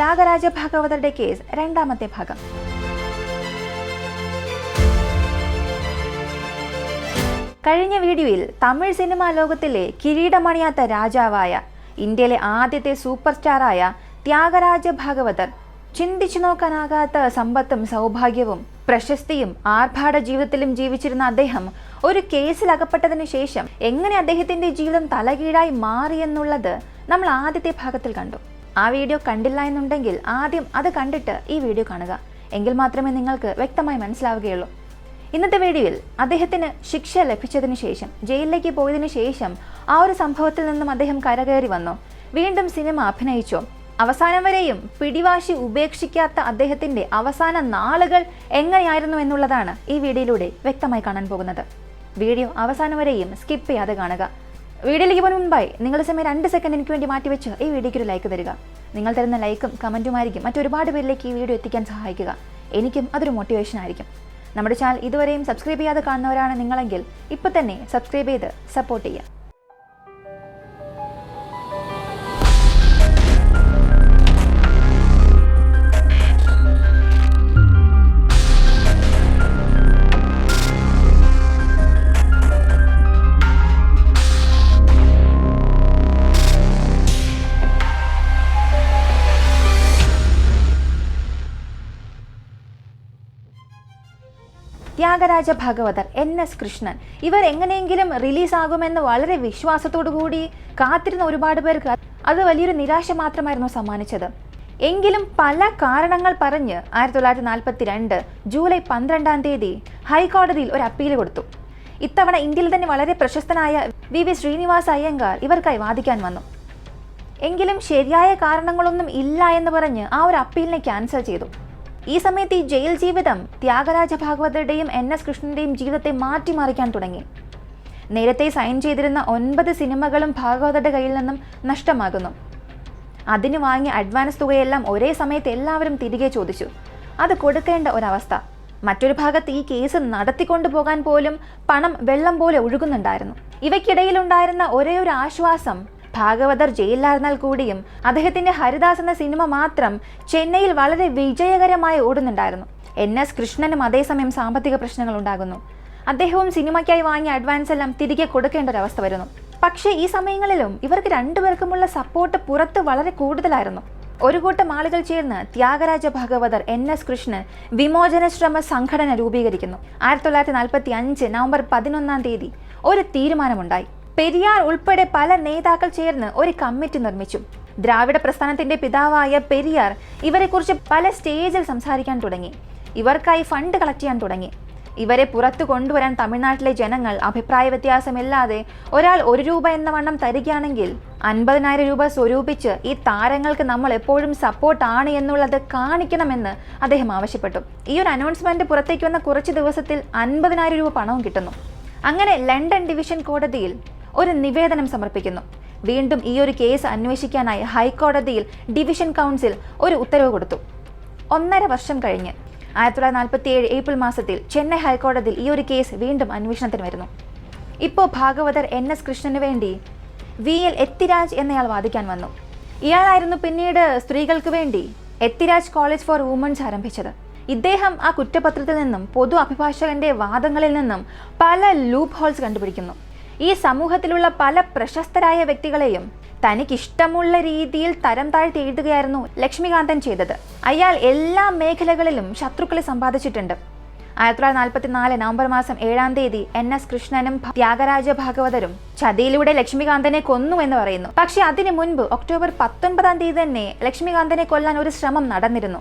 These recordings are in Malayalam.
ത്യാഗരാജ ഭാഗവതരുടെ കേസ് രണ്ടാമത്തെ ഭാഗം. കഴിഞ്ഞ വീഡിയോയിൽ തമിഴ് സിനിമാ ലോകത്തിലെ കിരീടമണിയാത്ത രാജാവായ ഇന്ത്യയിലെ ആദ്യത്തെ സൂപ്പർ സ്റ്റാറായ ത്യാഗരാജ ഭാഗവതർ ചിന്തിച്ചു നോക്കാനാകാത്ത സമ്പത്തും സൗഭാഗ്യവും പ്രശസ്തിയും ആർഭാട ജീവിതത്തിലും ജീവിച്ചിരുന്ന അദ്ദേഹം ഒരു കേസിൽ അകപ്പെട്ടതിന് ശേഷം എങ്ങനെ അദ്ദേഹത്തിന്റെ ജീവിതം തലകീഴായി മാറിയെന്നുള്ളത് നമ്മൾ ആദ്യത്തെ ഭാഗത്തിൽ കണ്ടു. ആ വീഡിയോ കണ്ടില്ല എന്നുണ്ടെങ്കിൽ ആദ്യം അത് കണ്ടിട്ട് ഈ വീഡിയോ കാണുക. എങ്കിൽ മാത്രമേ നിങ്ങൾക്ക് വ്യക്തമായി മനസ്സിലാവുകയുള്ളൂ. ഇന്നത്തെ വീഡിയോയിൽ അദ്ദേഹത്തിന് ശിക്ഷ ലഭിച്ചതിന് ശേഷം ജയിലിലേക്ക് പോയതിനു ശേഷം ആ ഒരു സംഭവത്തിൽ നിന്നും അദ്ദേഹം കരകയറി വന്നു. വീണ്ടും സിനിമ അഭിനയിച്ചോ. അവസാനം വരെയും പിടിവാശി ഉപേക്ഷിക്കാത്ത അദ്ദേഹത്തിന്റെ അവസാന നാളുകൾ എങ്ങനെയായിരുന്നു എന്നുള്ളതാണ് ഈ വീഡിയോയിലൂടെ വ്യക്തമായി കാണാൻ പോകുന്നത്. വീഡിയോ അവസാനം വരെയും സ്കിപ്പ് ചെയ്യാതെ കാണുക. വീഡിയോയിലേക്ക് പോകുന്ന മുമ്പായി നിങ്ങളുടെ സമയം രണ്ട് സെക്കൻഡ് എനിക്ക് വേണ്ടി മാറ്റി വെച്ച് ഈ വീഡിയോയ്ക്ക് ഒരു ലൈക്ക് തരിക. നിങ്ങൾ തരുന്ന ലൈക്കും കമന്റുമായിരിക്കും മറ്റൊരുപാട് പേരിലേക്ക് ഈ വീഡിയോ എത്തിക്കാൻ സഹായിക്കുക. എനിക്കും അതൊരു മോട്ടിവേഷൻ ആയിരിക്കും. നമ്മുടെ ചാനൽ ഇതുവരെയും സബ്സ്ക്രൈബ് ചെയ്യാതെ കാണുന്നവരാണ് നിങ്ങളെങ്കിൽ ഇപ്പോൾ തന്നെ സബ്സ്ക്രൈബ് ചെയ്ത് സപ്പോർട്ട് ചെയ്യുക. Thyagaraja Bhagavathar N S Krishnan. ഇവർ എങ്ങനെയെങ്കിലും റിലീസ് ആകുമെന്ന് വളരെ വിശ്വാസത്തോടു കൂടി കാത്തിരുന്ന ഒരുപാട് പേർക്ക് അത് വലിയൊരു നിരാശ മാത്രമായിരുന്നു സമ്മാനിച്ചത്. എങ്കിലും പല കാരണങ്ങൾ പറഞ്ഞ് ആയിരത്തി തൊള്ളായിരത്തി നാൽപ്പത്തി രണ്ട് ജൂലൈ പന്ത്രണ്ടാം തീയതി ഹൈക്കോടതിയിൽ ഒരു അപ്പീൽ കൊടുത്തു. ഇത്തവണ ഇന്ത്യയിൽ തന്നെ വളരെ പ്രശസ്തനായ വി വി ശ്രീനിവാസ് അയ്യങ്കാർ ഇവർക്കായി വാദിക്കാൻ വന്നു. എങ്കിലും ശരിയായ കാരണങ്ങളൊന്നും ഇല്ല എന്ന് പറഞ്ഞ് ആ ഒരു അപ്പീലിനെ ക്യാൻസൽ ചെയ്തു. ഈ സമയത്ത് ഈ ജയിൽ ജീവിതം ത്യാഗരാജ ഭാഗവതരുടെയും എൻ എസ് കൃഷ്ണന്റെയും ജീവിതത്തെ മാറ്റിമറിക്കാൻ തുടങ്ങി. നേരത്തെ സൈൻ ചെയ്തിരുന്ന ഒൻപത് സിനിമകളും ഭാഗവതരുടെ കയ്യിൽ നിന്നും നഷ്ടമാകുന്നു. അതിന് വാങ്ങിയ അഡ്വാൻസ് തുകയെല്ലാം ഒരേ സമയത്ത് എല്ലാവരും തിരികെ ചോദിച്ചു. അത് കൊടുക്കേണ്ട ഒരവസ്ഥ. മറ്റൊരു ഭാഗത്ത് ഈ കേസ് നടത്തിക്കൊണ്ടു പോകാൻ പോലും പണം വെള്ളം പോലെ ഒഴുകുന്നുണ്ടായിരുന്നു. ഇവയ്ക്കിടയിലുണ്ടായിരുന്ന ഒരേ ഒരു ആശ്വാസം ഭാഗവതർ ജയിലിലായിരുന്നാൽ കൂടിയും അദ്ദേഹത്തിന്റെ ഹരിദാസ് എന്ന സിനിമ മാത്രം ചെന്നൈയിൽ വളരെ വിജയകരമായി ഓടുന്നുണ്ടായിരുന്നു. എൻ എസ് കൃഷ്ണനും അതേസമയം സാമ്പത്തിക പ്രശ്നങ്ങൾ ഉണ്ടാകുന്നു. അദ്ദേഹവും സിനിമയ്ക്കായി വാങ്ങിയ അഡ്വാൻസ് എല്ലാം തിരികെ കൊടുക്കേണ്ട ഒരു അവസ്ഥ വരുന്നു. പക്ഷേ ഈ സമയങ്ങളിലും ഇവർക്ക് രണ്ടുപേർക്കുമുള്ള സപ്പോർട്ട് പുറത്ത് വളരെ കൂടുതലായിരുന്നു. ഒരു കൂട്ടം ആളുകൾ ചേർന്ന് ത്യാഗരാജ ഭാഗവതർ എൻ എസ് കൃഷ്ണൻ വിമോചന ശ്രമ സംഘടന രൂപീകരിക്കുന്നു. ആയിരത്തി തൊള്ളായിരത്തി നാൽപ്പത്തി അഞ്ച് നവംബർ പതിനൊന്നാം തീയതി ഒരു തീരുമാനമുണ്ടായി. പെരിയാർ ഉൾപ്പെടെ പല നേതാക്കൾ ചേർന്ന് ഒരു കമ്മിറ്റി നിർമ്മിച്ചു. ദ്രാവിഡ പ്രസ്ഥാനത്തിന്റെ പിതാവായ പെരിയാർ ഇവരെക്കുറിച്ച് പല സ്റ്റേജിൽ സംസാരിക്കാൻ തുടങ്ങി. ഇവർക്കായി ഫണ്ട് കളക്ട് ചെയ്യാൻ തുടങ്ങി. ഇവരെ പുറത്തു കൊണ്ടുവരാൻ തമിഴ്നാട്ടിലെ ജനങ്ങൾ അഭിപ്രായ വ്യത്യാസമില്ലാതെ ഒരാൾ ഒരു രൂപ എന്ന വണ്ണം തരികയാണെങ്കിൽ അൻപതിനായിരം രൂപ സ്വരൂപിച്ച് ഈ താരങ്ങൾക്ക് നമ്മൾ എപ്പോഴും സപ്പോർട്ട് ആണ് എന്നുള്ളത് കാണിക്കണമെന്ന് അദ്ദേഹം ആവശ്യപ്പെട്ടു. ഈ ഒരു അനൗൺസ്മെന്റ് പുറത്തേക്ക് വന്ന കുറച്ച് ദിവസത്തിൽ അൻപതിനായിരം രൂപ പണവും കിട്ടുന്നു. അങ്ങനെ ലണ്ടൻ ഡിവിഷൻ കോടതിയിൽ ഒരു നിവേദനം സമർപ്പിക്കുന്നു. വീണ്ടും ഈ ഒരു കേസ് അന്വേഷിക്കാനായി ഹൈക്കോടതിയിൽ ഡിവിഷൻ കൗൺസിൽ ഒരു ഉത്തരവ് കൊടുത്തു. ഒന്നര വർഷം കഴിഞ്ഞ് ആയിരത്തി തൊള്ളായിരത്തി നാൽപ്പത്തി ഏഴ് ഏപ്രിൽ മാസത്തിൽ ചെന്നൈ ഹൈക്കോടതിയിൽ ഈ ഒരു കേസ് വീണ്ടും അന്വേഷണത്തിന് വരുന്നു. ഇപ്പോൾ ഭാഗവതർ എൻ എസ് കൃഷ്ണന് വേണ്ടി വി എൽ എത്തിരാജ് എന്നയാൾ വാദിക്കാൻ വന്നു. ഇയാളായിരുന്നു പിന്നീട് സ്ത്രീകൾക്ക് വേണ്ടി എത്തിരാജ് കോളേജ് ഫോർ വുമൻസ് ആരംഭിച്ചത്. ഇദ്ദേഹം ആ കുറ്റപത്രത്തിൽ നിന്നും പൊതു അഭിഭാഷകന്റെ വാദങ്ങളിൽ നിന്നും പല ലൂപ്പ് ഹോൾസ് കണ്ടുപിടിക്കുന്നു. ഈ സമൂഹത്തിലുള്ള പല പ്രശസ്തരായ വ്യക്തികളെയും തനിക്കിഷ്ടമുള്ള രീതിയിൽ തരം താഴ്ത്തി എഴുതുകയായിരുന്നു ലക്ഷ്മികാന്തൻ ചെയ്തത്. അയാൾ എല്ലാ മേഖലകളിലും ശത്രുക്കളെ സമ്പാദിച്ചിട്ടുണ്ട്. ആയിരത്തി തൊള്ളായിരത്തി നാൽപ്പത്തി നാല് നവംബർ മാസം ഏഴാം തീയതി എൻ എസ് കൃഷ്ണനും ത്യാഗരാജ ഭാഗവതരും ചതിയിലൂടെ ലക്ഷ്മികാന്തനെ കൊന്നു എന്ന് പറയുന്നു. പക്ഷെ അതിനു മുൻപ് ഒക്ടോബർ പത്തൊൻപതാം തീയതി തന്നെ ലക്ഷ്മികാന്തനെ കൊല്ലാൻ ഒരു ശ്രമം നടന്നിരുന്നു.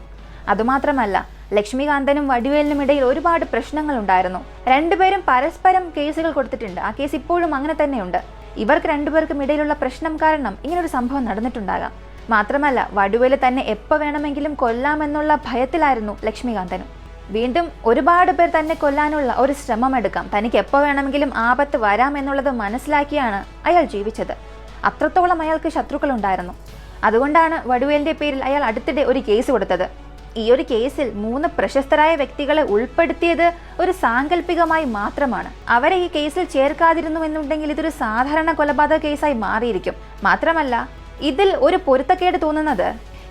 അതുമാത്രമല്ല ലക്ഷ്മികാന്തനും വടിവേലിനും ഇടയിൽ ഒരുപാട് പ്രശ്നങ്ങൾ ഉണ്ടായിരുന്നു രണ്ടുപേരും പരസ്പരം കേസുകൾ കൊടുത്തിട്ടുണ്ട്. ആ കേസ് ഇപ്പോഴും അങ്ങനെ തന്നെയുണ്ട്. ഇവർക്ക് രണ്ടുപേർക്കും ഇടയിലുള്ള പ്രശ്നം കാരണം ഇങ്ങനൊരു സംഭവം നടന്നിട്ടുണ്ടാകാം. മാത്രമല്ല വടുവേൽ തന്നെ എപ്പോൾ വേണമെങ്കിലും കൊല്ലാമെന്നുള്ള ഭയത്തിലായിരുന്നു ലക്ഷ്മികാന്തനും. വീണ്ടും ഒരുപാട് പേർ തന്നെ കൊല്ലാനുള്ള ഒരു ശ്രമം എടുക്കാം തനിക്ക് എപ്പോൾ വേണമെങ്കിലും ആപത്ത് വരാം എന്നുള്ളത് മനസ്സിലാക്കിയാണ് അയാൾ ജീവിച്ചത്. അത്രത്തോളം അയാൾക്ക് ശത്രുക്കൾ ഉണ്ടായിരുന്നു അതുകൊണ്ടാണ് വടുവേലിന്റെ പേരിൽ അയാൾ അടുത്തിടെ ഒരു കേസ് കൊടുത്തത്. ഈ ഒരു കേസിൽ മൂന്ന് പ്രശസ്തരായ വ്യക്തികളെ ഉൾപ്പെടുത്തിയത് ഒരു സാങ്കല്പികമായി മാത്രമാണ്. അവരെ ഈ കേസിൽ ചേർക്കാതിരുന്നു എന്നുണ്ടെങ്കിൽ ഇതൊരു സാധാരണ കൊലപാതക കേസായി മാറിയിരിക്കും. മാത്രമല്ല ഇതിൽ ഒരു പൊരുത്തക്കേട് തോന്നുന്നത്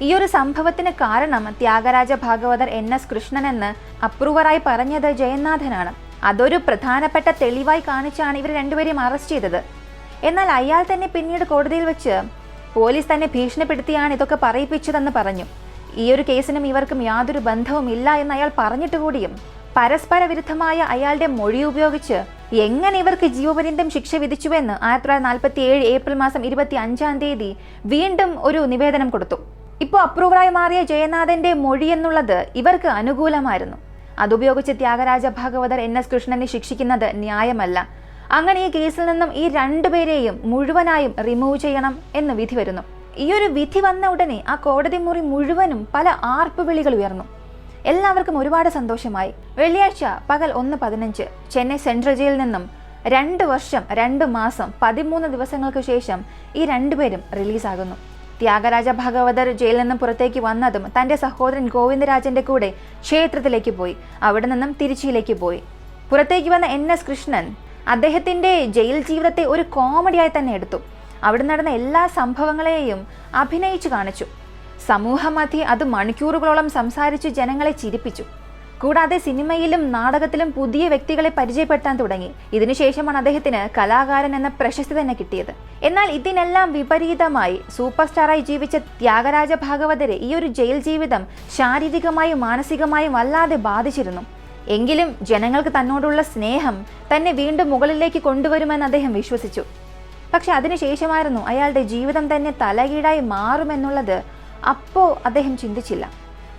ഈ ഒരു സംഭവത്തിന് കാരണം ത്യാഗരാജ ഭാഗവതർ എൻ എസ് കൃഷ്ണൻ എന്ന് അപ്രൂവറായി പറഞ്ഞത് ജയനാഥനാണ് അതൊരു പ്രധാനപ്പെട്ട തെളിവായി കാണിച്ചാണ് ഇവർ രണ്ടുപേരെയും അറസ്റ്റ് ചെയ്തത്. എന്നാൽ അയാൾ തന്നെ പിന്നീട് കോടതിയിൽ വെച്ച് പോലീസ് തന്നെ ഭീഷണിപ്പെടുത്തിയാണ് ഇതൊക്കെ പറയിപ്പിച്ചതെന്ന് പറഞ്ഞു. ഈ ഒരു കേസിനും ഇവർക്കും യാതൊരു ബന്ധവും ഇല്ല എന്ന് അയാൾ പറഞ്ഞിട്ട് കൂടിയും പരസ്പര വിരുദ്ധമായ അയാളുടെ മൊഴി ഉപയോഗിച്ച് എങ്ങനെ ഇവർക്ക് ജീവപര്യന്തം ശിക്ഷ വിധിച്ചുവെന്ന് ആയിരത്തി തൊള്ളായിരത്തി നാൽപ്പത്തി ഏഴ് ഏപ്രിൽ മാസം ഇരുപത്തി അഞ്ചാം തീയതി വീണ്ടും ഒരു നിവേദനം കൊടുത്തു. ഇപ്പോൾ അപ്രൂവറായി മാറിയ ജയനാഥന്റെ മൊഴി എന്നുള്ളത് ഇവർക്ക് അനുകൂലമായിരുന്നു. അതുപയോഗിച്ച് ത്യാഗരാജ ഭാഗവതർ എൻ എസ് കൃഷ്ണനെ ശിക്ഷിക്കുന്നത് ന്യായമല്ല. അങ്ങനെ ഈ കേസിൽ നിന്നും ഈ രണ്ടുപേരെയും മുഴുവനായും റിമൂവ് ചെയ്യണം എന്ന് വിധി വരുന്നു. ഈ ഒരു വിധി വന്ന ഉടനെ ആ കോടതി മുറി മുഴുവനും പല ആർപ്പ് വിളികൾ ഉയർന്നു. എല്ലാവർക്കും ഒരുപാട് സന്തോഷമായി. വെള്ളിയാഴ്ച പകൽ ഒന്ന് പതിനഞ്ച് ചെന്നൈ സെൻട്രൽ ജയിലിൽ നിന്നും രണ്ട് വർഷം രണ്ട് മാസം പതിമൂന്ന് ദിവസങ്ങൾക്ക് ശേഷം ഈ രണ്ടുപേരും റിലീസാകുന്നു. ത്യാഗരാജ ഭാഗവതർ ജയിലിൽ നിന്നും പുറത്തേക്ക് വന്നതും തന്റെ സഹോദരൻ ഗോവിന്ദരാജന്റെ കൂടെ ക്ഷേത്രത്തിലേക്ക് പോയി. അവിടെ നിന്നും തിരുച്ചിയിലേക്ക് പോയി. പുറത്തേക്ക് വന്ന എൻ എസ് കൃഷ്ണൻ അദ്ദേഹത്തിന്റെ ജയിൽ ജീവിതത്തെ ഒരു കോമഡിയായി തന്നെ എടുത്തു. അവിടെ നടന്ന എല്ലാ സംഭവങ്ങളെയും അഭിനയിച്ചു കാണിച്ചു. സമൂഹമധ്യേ അത് മണിക്കൂറുകളോളം സംസാരിച്ചു ജനങ്ങളെ ചിരിപ്പിച്ചു. കൂടാതെ സിനിമയിലും നാടകത്തിലും പുതിയ വ്യക്തികളെ പരിചയപ്പെടുത്താൻ തുടങ്ങി. ഇതിനുശേഷമാണ് അദ്ദേഹത്തിന് കലാകാരൻ എന്ന പ്രശസ്തി തന്നെ കിട്ടിയത്. എന്നാൽ ഇതിനെല്ലാം വിപരീതമായി സൂപ്പർ സ്റ്റാറായി ജീവിച്ച ത്യാഗരാജ ഭാഗവതരെ ഈ ഒരു ജയിൽ ജീവിതം ശാരീരികമായും മാനസികമായും വല്ലാതെ ബാധിച്ചിരുന്നു. എങ്കിലും ജനങ്ങൾക്ക് തന്നോടുള്ള സ്നേഹം തന്നെ വീണ്ടും മുകളിലേക്ക് കൊണ്ടുവരുമെന്ന് അദ്ദേഹം വിശ്വസിച്ചു. പക്ഷെ അതിനുശേഷമായിരുന്നു അയാളുടെ ജീവിതം തന്നെ തലകീഴായി മാറുമെന്നുള്ളത് അപ്പോ അദ്ദേഹം ചിന്തിച്ചില്ല.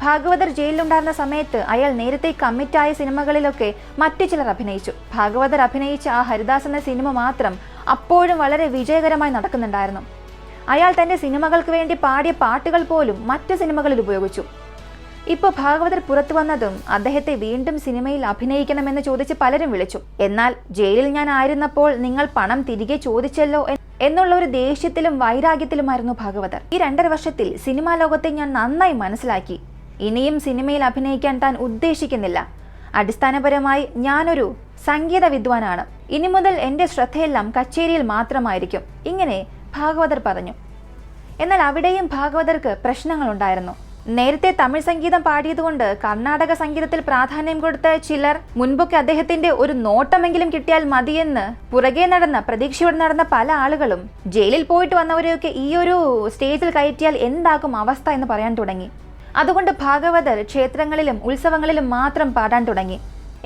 ഭാഗവതർ ജയിലിലുണ്ടായിരുന്ന സമയത്ത് അയാൾ നേരത്തെ കമ്മിറ്റായ സിനിമകളിലൊക്കെ മറ്റു ചിലർ അഭിനയിച്ചു. ഭാഗവതർ അഭിനയിച്ച ആ ഹരിദാസ് എന്ന സിനിമ മാത്രം അപ്പോഴും വളരെ വിജയകരമായി നടക്കുന്നുണ്ടായിരുന്നു. അയാൾ തന്റെ സിനിമകൾക്ക് വേണ്ടി പാടിയ പാട്ടുകൾ പോലും മറ്റു സിനിമകളിൽ ഉപയോഗിച്ചു. ഇപ്പോൾ ഭാഗവതർ പുറത്തു വന്നതും അദ്ദേഹത്തെ വീണ്ടും സിനിമയിൽ അഭിനയിക്കണമെന്ന് ചോദിച്ച് പലരും വിളിച്ചു. എന്നാൽ ജയിലിൽ ഞാൻ ആയിരുന്നപ്പോൾ നിങ്ങൾ പണം തിരികെ ചോദിച്ചല്ലോ എന്നുള്ള ഒരു ദേഷ്യത്തിലും വൈരാഗ്യത്തിലുമായിരുന്നു ഭാഗവതർ. ഈ രണ്ടര വർഷത്തിൽ സിനിമാ ലോകത്തെ ഞാൻ നന്നായി മനസ്സിലാക്കി. ഇനിയും സിനിമയിൽ അഭിനയിക്കാൻ താൻ ഉദ്ദേശിക്കുന്നില്ല. അടിസ്ഥാനപരമായി ഞാനൊരു സംഗീത വിദ്വാനാണ്. ഇനി മുതൽ എന്റെ ശ്രദ്ധയെല്ലാം കച്ചേരിയിൽ മാത്രമായിരിക്കും. ഇങ്ങനെ ഭാഗവതർ പറഞ്ഞു. എന്നാൽ അവിടെയും ഭാഗവതർക്ക് പ്രശ്നങ്ങളുണ്ടായിരുന്നു. നേരത്തെ തമിഴ് സംഗീതം പാടിയതുകൊണ്ട് കർണാടക സംഗീതത്തിൽ പ്രാധാന്യം കൊടുത്ത ചിലർ മുൻപൊക്കെ അദ്ദേഹത്തിന്റെ ഒരു നോട്ടമെങ്കിലും കിട്ടിയാൽ മതിയെന്ന് പുറകെ നടന്ന പ്രതീക്ഷയോടെ നടന്ന പല ആളുകളും ജയിലിൽ പോയിട്ട് വന്നവരെയൊക്കെ ഈ ഒരു സ്റ്റേജിൽ കയറ്റിയാൽ എന്താകും അവസ്ഥ എന്ന് പറയാൻ തുടങ്ങി. അതുകൊണ്ട് ഭാഗവതർ ക്ഷേത്രങ്ങളിലും ഉത്സവങ്ങളിലും മാത്രം പാടാൻ തുടങ്ങി.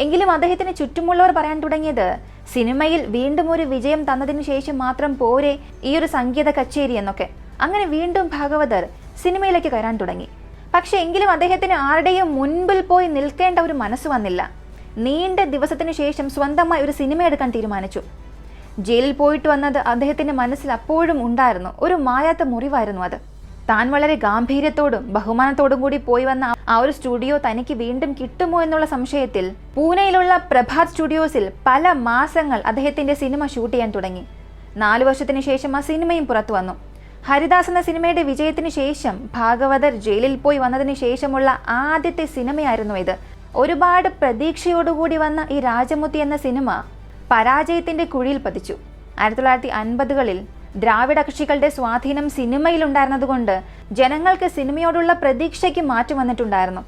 എങ്കിലും അദ്ദേഹത്തിന് ചുറ്റുമുള്ളവർ പറയാൻ തുടങ്ങിയത് സിനിമയിൽ വീണ്ടും ഒരു വിജയം തന്നതിന് ശേഷം മാത്രം പോരെ ഈ ഒരു സംഗീത കച്ചേരി എന്നൊക്കെ. അങ്ങനെ വീണ്ടും ഭാഗവതർ സിനിമയിലേക്ക് കയറാൻ തുടങ്ങി. പക്ഷെ എങ്കിലും അദ്ദേഹത്തിന് ആരുടെയും മുൻപിൽ പോയി നിൽക്കേണ്ട ഒരു മനസ്സ് വന്നില്ല. നീണ്ട ദിവസത്തിന് ശേഷം സ്വന്തമായി ഒരു സിനിമ എടുക്കാൻ തീരുമാനിച്ചു. ജയിലിൽ പോയിട്ട് വന്നത് അദ്ദേഹത്തിന്റെ മനസ്സിൽ അപ്പോഴും ഉണ്ടായിരുന്നു. ഒരു മായാത്ത മുറിവായിരുന്നു അത്. താൻ വളരെ ഗാംഭീര്യത്തോടും ബഹുമാനത്തോടും കൂടി പോയി വന്ന ആ- ഒരു സ്റ്റുഡിയോ തനിക്ക് വീണ്ടും കിട്ടുമോ എന്നുള്ള സംശയത്തിൽ പൂനെയിലുള്ള പ്രഭാത് സ്റ്റുഡിയോസിൽ പല മാസങ്ങൾ അദ്ദേഹത്തിന്റെ സിനിമ ഷൂട്ട് ചെയ്യാൻ തുടങ്ങി. നാലു വർഷത്തിന് ശേഷം ആ സിനിമയും പുറത്തു വന്നു. ഹരിദാസ് എന്ന സിനിമയുടെ വിജയത്തിന് ശേഷം ഭാഗവതർ ജയിലിൽ പോയി വന്നതിന് ശേഷമുള്ള ആദ്യത്തെ സിനിമയായിരുന്നു ഇത്. ഒരുപാട് പ്രതീക്ഷയോടുകൂടി വന്ന ഈ രാജമുത്തി എന്ന സിനിമ പരാജയത്തിന്റെ കുഴിയിൽ പതിച്ചു. ആയിരത്തി തൊള്ളായിരത്തി അൻപതുകളിൽ ദ്രാവിഡ കക്ഷികളുടെ സ്വാധീനം സിനിമയിൽ സിനിമയിലുണ്ടായിരുന്നതുകൊണ്ട് ജനങ്ങൾക്ക് സിനിമയോടുള്ള പ്രതീക്ഷയ്ക്ക് മാറ്റം വന്നിട്ടുണ്ടായിരുന്നു.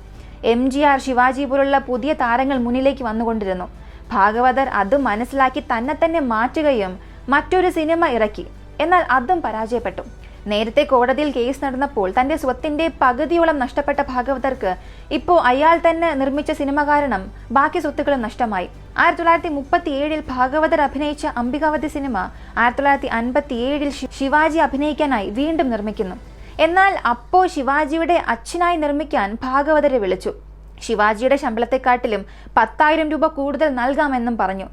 എം ജി ആർ ശിവാജി പോലുള്ള പുതിയ താരങ്ങൾ മുന്നിലേക്ക് വന്നുകൊണ്ടിരുന്നു. ഭാഗവതർ അത് മനസ്സിലാക്കി തന്നെ തന്നെ മാറ്റുകയും മറ്റൊരു സിനിമ ഇറക്കി. എന്നാൽ അതും പരാജയപ്പെട്ടു. നേരത്തെ കോടതിയിൽ കേസ് നടന്നപ്പോൾ തന്റെ സ്വത്തിന്റെ പകുതിയോളം നഷ്ടപ്പെട്ട ഭാഗവതർക്ക് ഇപ്പോൾ അയാൾ തന്നെ നിർമ്മിച്ച സിനിമ കാരണം ബാക്കി സ്വത്തുക്കളും നഷ്ടമായി. ആയിരത്തി തൊള്ളായിരത്തി മുപ്പത്തി ഏഴിൽ ഭാഗവതർ അഭിനയിച്ച അംബികാവതി സിനിമ ആയിരത്തി തൊള്ളായിരത്തി അൻപത്തി ഏഴിൽ ശിവാജി അഭിനയിക്കാനായി വീണ്ടും നിർമ്മിക്കുന്നു. എന്നാൽ അപ്പോ ശിവാജിയുടെ അച്ഛനായി നിർമ്മിക്കാൻ ഭാഗവതരെ വിളിച്ചു. ശിവാജിയുടെ ശമ്പളത്തെക്കാട്ടിലും പത്തായിരം രൂപ കൂടുതൽ നൽകാമെന്നും പറഞ്ഞു.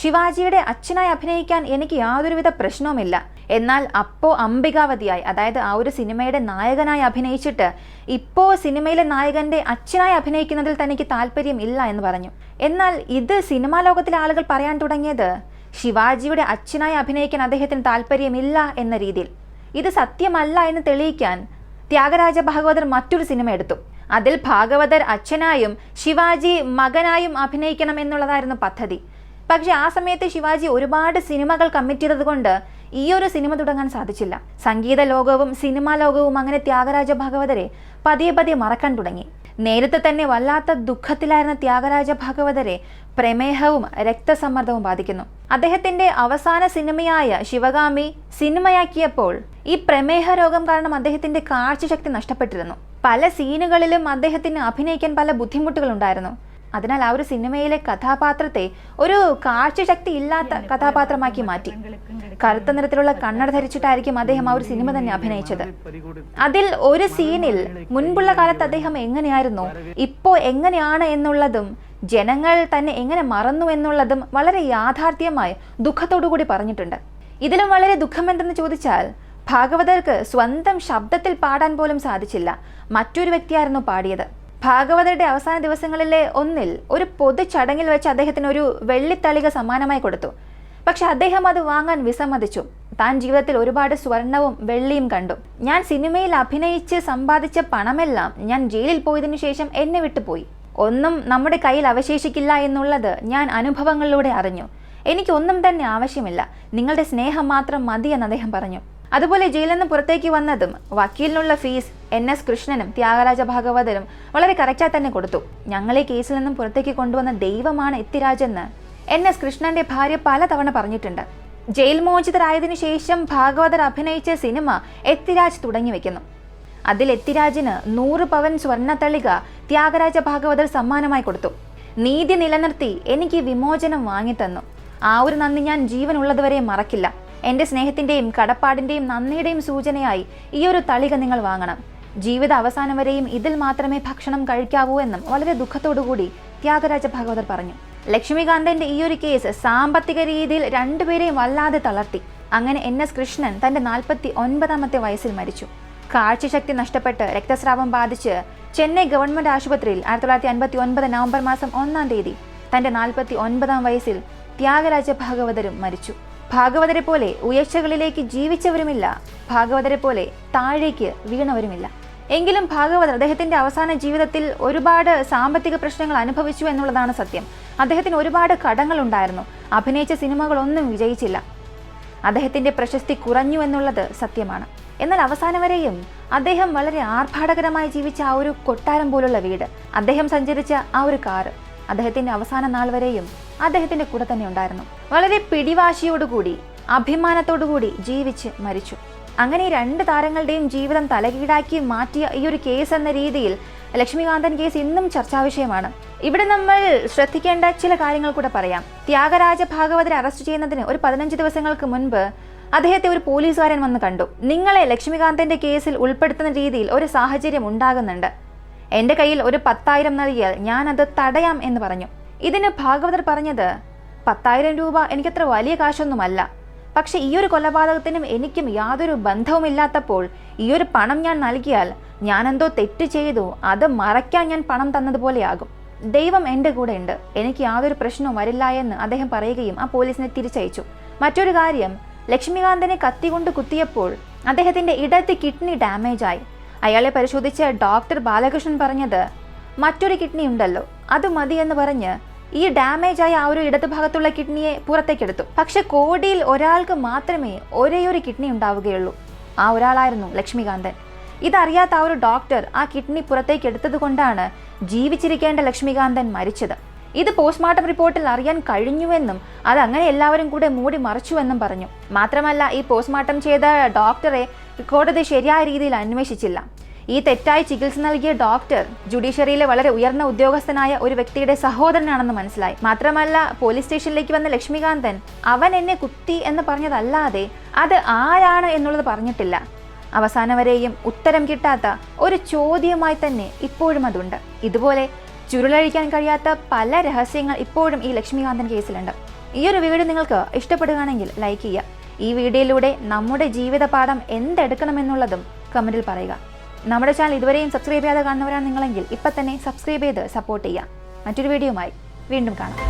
ശിവാജിയുടെ അച്ഛനായി അഭിനയിക്കാൻ എനിക്ക് യാതൊരുവിധ പ്രശ്നവുമില്ല. എന്നാൽ അപ്പോ അംബികാവതിയായി അതായത് ആ ഒരു സിനിമയുടെ നായകനായി അഭിനയിച്ചിട്ട് ഇപ്പോ സിനിമയിലെ നായകന്റെ അച്ഛനായി അഭിനയിക്കുന്നതിൽ തനിക്ക് താല്പര്യം ഇല്ല എന്ന് പറഞ്ഞു. എന്നാൽ ഇത് സിനിമാ ലോകത്തിലെ ആളുകൾ പറയാൻ തുടങ്ങിയത് ശിവാജിയുടെ അച്ഛനായി അഭിനയിക്കാൻ അദ്ദേഹത്തിന് താല്പര്യമില്ല എന്ന രീതിയിൽ. ഇത് സത്യമല്ല എന്ന് തെളിയിക്കാൻ ത്യാഗരാജ ഭാഗവതർ മറ്റൊരു സിനിമ എടുത്തു. അതിൽ ഭാഗവതർ അച്ഛനായും ശിവാജി മകനായും അഭിനയിക്കണം എന്നുള്ളതായിരുന്നു പദ്ധതി. പക്ഷെ ആ സമയത്ത് ശിവാജി ഒരുപാട് സിനിമകൾ കമ്മിറ്റ് ചെയ്തതുകൊണ്ട് ഈ ഒരു സിനിമ തുടങ്ങാൻ സാധിച്ചില്ല. സംഗീത ലോകവും സിനിമാ ലോകവും അങ്ങനെ ത്യാഗരാജ ഭാഗവതരെ പതിയെ പതിയെ മറക്കാൻ തുടങ്ങി. നേരത്തെ തന്നെ വല്ലാത്ത ദുഃഖത്തിലായിരുന്ന ത്യാഗരാജ ഭാഗവതരെ പ്രമേഹവും രക്തസമ്മർദ്ദവും ബാധിക്കുന്നു. അദ്ദേഹത്തിന്റെ അവസാന സിനിമയായ ശിവഗാമി സിനിമയാക്കിയപ്പോൾ ഈ പ്രമേഹ രോഗം കാരണം അദ്ദേഹത്തിന്റെ കാഴ്ചശക്തി നഷ്ടപ്പെട്ടിരുന്നു. പല സീനുകളിലും അദ്ദേഹത്തിന് അഭിനയിക്കാൻ പല ബുദ്ധിമുട്ടുകൾ ഉണ്ടായിരുന്നു അതിനാൽ ആ ഒരു സിനിമയിലെ കഥാപാത്രത്തെ ഒരു കാഴ്ചശക്തി ഇല്ലാത്ത കഥാപാത്രമാക്കി മാറ്റി കറുത്ത നിറത്തിലുള്ള കണ്ണട ധരിച്ചിട്ടായിരിക്കും അദ്ദേഹം ആ ഒരു സിനിമ തന്നെ അഭിനയിച്ചത്. അതിൽ ഒരു സീനിൽ മുൻപുള്ള കാലത്ത് അദ്ദേഹം എങ്ങനെയായിരുന്നു? ഇപ്പോ എങ്ങനെയാണ് എന്നുള്ളതും ജനങ്ങൾ തന്നെ എങ്ങനെ മറന്നു എന്നുള്ളതും വളരെ യാഥാർത്ഥ്യമായി ദുഃഖത്തോടു കൂടി പറഞ്ഞിട്ടുണ്ട്. ഇതിലും വളരെ ദുഃഖമെന്തെന്ന് ചോദിച്ചാൽ ഭാഗവതർക്ക് സ്വന്തം ശബ്ദത്തിൽ പാടാൻ പോലും സാധിച്ചില്ല. മറ്റൊരു വ്യക്തിയായിരുന്നു പാടിയത്. ഭാഗവതരുടെ അവസാന ദിവസങ്ങളിലെ ഒന്നിൽ ഒരു പൊതു ചടങ്ങിൽ വെച്ച് അദ്ദേഹത്തിന് ഒരു വെള്ളിത്തളിക സമ്മാനമായി കൊടുത്തു. പക്ഷെ അദ്ദേഹം അത് വാങ്ങാൻ വിസമ്മതിച്ചു. താൻ ജീവിതത്തിൽ ഒരുപാട് സ്വർണവും വെള്ളിയും കണ്ടു. ഞാൻ സിനിമയിൽ അഭിനയിച്ച് സമ്പാദിച്ച പണമെല്ലാം ഞാൻ ജയിലിൽ പോയതിനു ശേഷം എന്നെ വിട്ടുപോയി ഒന്നും നമ്മുടെ കയ്യിൽ അവശേഷിക്കില്ല എന്നുള്ളത് ഞാൻ അനുഭവങ്ങളിലൂടെ അറിഞ്ഞു. എനിക്കൊന്നും തന്നെ ആവശ്യമില്ല. നിങ്ങളുടെ സ്നേഹം മാത്രം മതി എന്ന് അദ്ദേഹം പറഞ്ഞു. അതുപോലെ ജയിലിൽ നിന്ന് പുറത്തേക്ക് വന്നതും വക്കീലിനുള്ള ഫീസ് എൻ എസ് കൃഷ്ണനും ത്യാഗരാജ ഭാഗവതരും വളരെ കറക്റ്റായി തന്നെ കൊടുത്തു. ഞങ്ങളെ കേസിൽ നിന്നും പുറത്തേക്ക് കൊണ്ടുവന്ന ദൈവമാണ് എത്തിരാജെന്ന് എൻ എസ് കൃഷ്ണന്റെ ഭാര്യ പലതവണ പറഞ്ഞിട്ടുണ്ട്. ജയിൽ മോചിതരായതിനു ശേഷം ഭാഗവതർ അഭിനയിച്ച സിനിമ എത്തിരാജ് തുടങ്ങി വെക്കുന്നു. അതിൽ എത്തിരാജിന് നൂറ് പവൻ സ്വർണത്തളിക ത്യാഗരാജ ഭാഗവതർ സമ്മാനമായി കൊടുത്തു. നീതി നിലനിർത്തി എനിക്ക് വിമോചനം വാങ്ങിത്തന്നു. ആ ഒരു നന്ദി ഞാൻ ജീവനുള്ളതുവരെ മറക്കില്ല. എന്റെ സ്നേഹത്തിന്റെയും കടപ്പാടിന്റെയും നന്ദിയുടെയും സൂചനയായി ഈ ഒരു തളിക നിങ്ങൾ വാങ്ങണം. ജീവിത അവസാനം വരെയും ഇതിൽ മാത്രമേ ഭക്ഷണം കഴിക്കാവൂ എന്നും വളരെ ദുഃഖത്തോടുകൂടി ത്യാഗരാജ ഭാഗവതർ പറഞ്ഞു. ലക്ഷ്മികാന്തന്റെ ഈ ഒരു കേസ് സാമ്പത്തിക രീതിയിൽ രണ്ടുപേരെയും വല്ലാതെ തളർത്തി. അങ്ങനെ എൻ എസ് കൃഷ്ണൻ തന്റെ നാൽപ്പത്തി ഒൻപതാമത്തെ വയസ്സിൽ മരിച്ചു. കാഴ്ചശക്തി നഷ്ടപ്പെട്ട് രക്തസ്രാവം ബാധിച്ച് ചെന്നൈ ഗവൺമെന്റ് ആശുപത്രിയിൽ ആയിരത്തി തൊള്ളായിരത്തി അൻപത്തി ഒൻപത് നവംബർ മാസം ഒന്നാം തീയതി തന്റെ നാൽപ്പത്തി ഒൻപതാം വയസ്സിൽ ത്യാഗരാജ ഭാഗവതരും മരിച്ചു. ഭാഗവതരെ പോലെ ഉയർച്ചകളിലേക്ക് ജീവിച്ചവരുമില്ല. ഭാഗവതരെ പോലെ താഴേക്ക് വീണവരുമില്ല. എങ്കിലും ഭാഗവതർ അദ്ദേഹത്തിന്റെ അവസാന ജീവിതത്തിൽ ഒരുപാട് സാമ്പത്തിക പ്രശ്നങ്ങൾ അനുഭവിച്ചു എന്നുള്ളതാണ് സത്യം. അദ്ദേഹത്തിന് ഒരുപാട് കടങ്ങൾ ഉണ്ടായിരുന്നു. അഭിനയിച്ച സിനിമകളൊന്നും വിജയിച്ചില്ല. അദ്ദേഹത്തിന്റെ പ്രശസ്തി കുറഞ്ഞു എന്നുള്ളത് സത്യമാണ്. എന്നാൽ അവസാനം വരെയും അദ്ദേഹം വളരെ ആർഭാടകരമായി ജീവിച്ച ആ ഒരു കൊട്ടാരം പോലുള്ള വീട് അദ്ദേഹം സഞ്ചരിച്ച ആ ഒരു കാറ് അദ്ദേഹത്തിന്റെ അവസാന നാൾ വരെയും അദ്ദേഹത്തിന്റെ കൂടെ തന്നെ ഉണ്ടായിരുന്നു. വളരെ പിടിവാശിയോടുകൂടി അഭിമാനത്തോടുകൂടി ജീവിച്ച് മരിച്ചു. അങ്ങനെ രണ്ട് താരങ്ങളുടെയും ജീവിതം തലകീടാക്കി മാറ്റിയ ഈ ഒരു കേസ് എന്ന രീതിയിൽ ലക്ഷ്മികാന്തൻ കേസ് ഇന്നും ചർച്ചാ വിഷയമാണ്. ഇവിടെ നമ്മൾ ശ്രദ്ധിക്കേണ്ട ചില കാര്യങ്ങൾ കൂടെ പറയാം. ത്യാഗരാജ ഭാഗവതരെ അറസ്റ്റ് ചെയ്യുന്നതിന് ഒരു പതിനഞ്ച് ദിവസങ്ങൾക്ക് മുൻപ് അദ്ദേഹത്തെ ഒരു പോലീസുകാരൻ വന്ന് കണ്ടു. നിങ്ങളെ ലക്ഷ്മികാന്തന്റെ കേസിൽ ഉൾപ്പെടുത്തുന്ന രീതിയിൽ ഒരു സാഹചര്യം ഉണ്ടാകുന്നുണ്ട്. എന്റെ കയ്യിൽ ഒരു പത്തായിരം നൽകിയാൽ ഞാൻ അത് തടയാം എന്ന് പറഞ്ഞു. ഇതിന് ഭാഗവതർ പറഞ്ഞത് പത്തായിരം രൂപ എനിക്കത്ര വലിയ കാശൊന്നുമല്ല. പക്ഷെ ഈ ഒരു കൊലപാതകത്തിനും എനിക്കും യാതൊരു ബന്ധവുമില്ലാത്തപ്പോൾ ഈ ഒരു പണം ഞാൻ നൽകിയാൽ ഞാൻ എന്തോ തെറ്റ് ചെയ്തു അത് മറയ്ക്കാൻ ഞാൻ പണം തന്നതുപോലെയാകും. ദൈവം എന്റെ കൂടെ ഉണ്ട്. എനിക്ക് യാതൊരു പ്രശ്നവും വരില്ല എന്ന് അദ്ദേഹം പറയുകയും ആ പോലീസിനെ തിരിച്ചയച്ചു. മറ്റൊരു കാര്യം ലക്ഷ്മികാന്തനെ കത്തികൊണ്ട് കുത്തിയപ്പോൾ അദ്ദേഹത്തിന്റെ ഇടത്ത് കിഡ്നി ഡാമേജായി. അയാളെ പരിശോധിച്ച ഡോക്ടർ ബാലകൃഷ്ണൻ പറഞ്ഞത് മറ്റൊരു കിഡ്നി ഉണ്ടല്ലോ അത് മതി എന്ന് പറഞ്ഞ് ഈ ഡാമേജ് ആയ ആ ഒരു ഇടതുഭാഗത്തുള്ള കിഡ്നിയെ പുറത്തേക്കെടുത്തു. പക്ഷെ കോടിയിൽ ഒരാൾക്ക് മാത്രമേ ഒരേയൊരു കിഡ്നി ഉണ്ടാവുകയുള്ളൂ. ആ ഒരാളായിരുന്നു ലക്ഷ്മികാന്തൻ. ഇതറിയാത്ത ആ ഒരു ഡോക്ടർ ആ കിഡ്നി പുറത്തേക്ക് എടുത്തത് കൊണ്ടാണ് ജീവിച്ചിരിക്കേണ്ട ലക്ഷ്മികാന്തൻ മരിച്ചത്. ഇത് പോസ്റ്റ്മോർട്ടം റിപ്പോർട്ടിൽ അറിയാൻ കഴിഞ്ഞുവെന്നും അത് അങ്ങനെ എല്ലാവരും കൂടെ മൂടി മറച്ചുവെന്നും പറഞ്ഞു. മാത്രമല്ല ഈ പോസ്റ്റ്മോർട്ടം ചെയ്ത ഡോക്ടറെ കോടതി ശരിയായ രീതിയിൽ അന്വേഷിച്ചില്ല. ഈ തെറ്റായി ചികിത്സ നൽകിയ ഡോക്ടർ ജുഡീഷ്യറിയിലെ വളരെ ഉയർന്ന ഉദ്യോഗസ്ഥനായ ഒരു വ്യക്തിയുടെ സഹോദരനാണെന്ന് മനസ്സിലായി. മാത്രമല്ല പോലീസ് സ്റ്റേഷനിലേക്ക് വന്ന ലക്ഷ്മികാന്തൻ അവൻ എന്നെ കുത്തി എന്ന് പറഞ്ഞതല്ലാതെ അത് ആരാണ് എന്നുള്ളത് പറഞ്ഞിട്ടില്ല. അവസാനം വരെയും ഉത്തരം കിട്ടാത്ത ഒരു ചോദ്യമായി തന്നെ ഇപ്പോഴും അതുണ്ട്. ഇതുപോലെ ചുരുളഴിക്കാൻ കഴിയാത്ത പല രഹസ്യങ്ങൾ ഇപ്പോഴും ഈ ലക്ഷ്മികാന്തൻ കേസിലുണ്ട്. ഈ ഒരു വീഡിയോ നിങ്ങൾക്ക് ഇഷ്ടപ്പെടുകയാണെങ്കിൽ ലൈക്ക് ചെയ്യുക. ഈ വീഡിയോയിലൂടെ നമ്മുടെ ജീവിതപാഠം എന്തെടുക്കണമെന്നുള്ളതും കമന്റിൽ പറയുക. നമ്മുടെ ചാനൽ ഇതുവരെയും സബ്സ്ക്രൈബ് ചെയ്യാതെ കാണുന്നവരാണ് നിങ്ങളെങ്കിൽ ഇപ്പം തന്നെ സബ്സ്ക്രൈബ് ചെയ്ത് സപ്പോർട്ട് ചെയ്യുക. മറ്റൊരു വീഡിയോയുമായി വീണ്ടും കാണാം.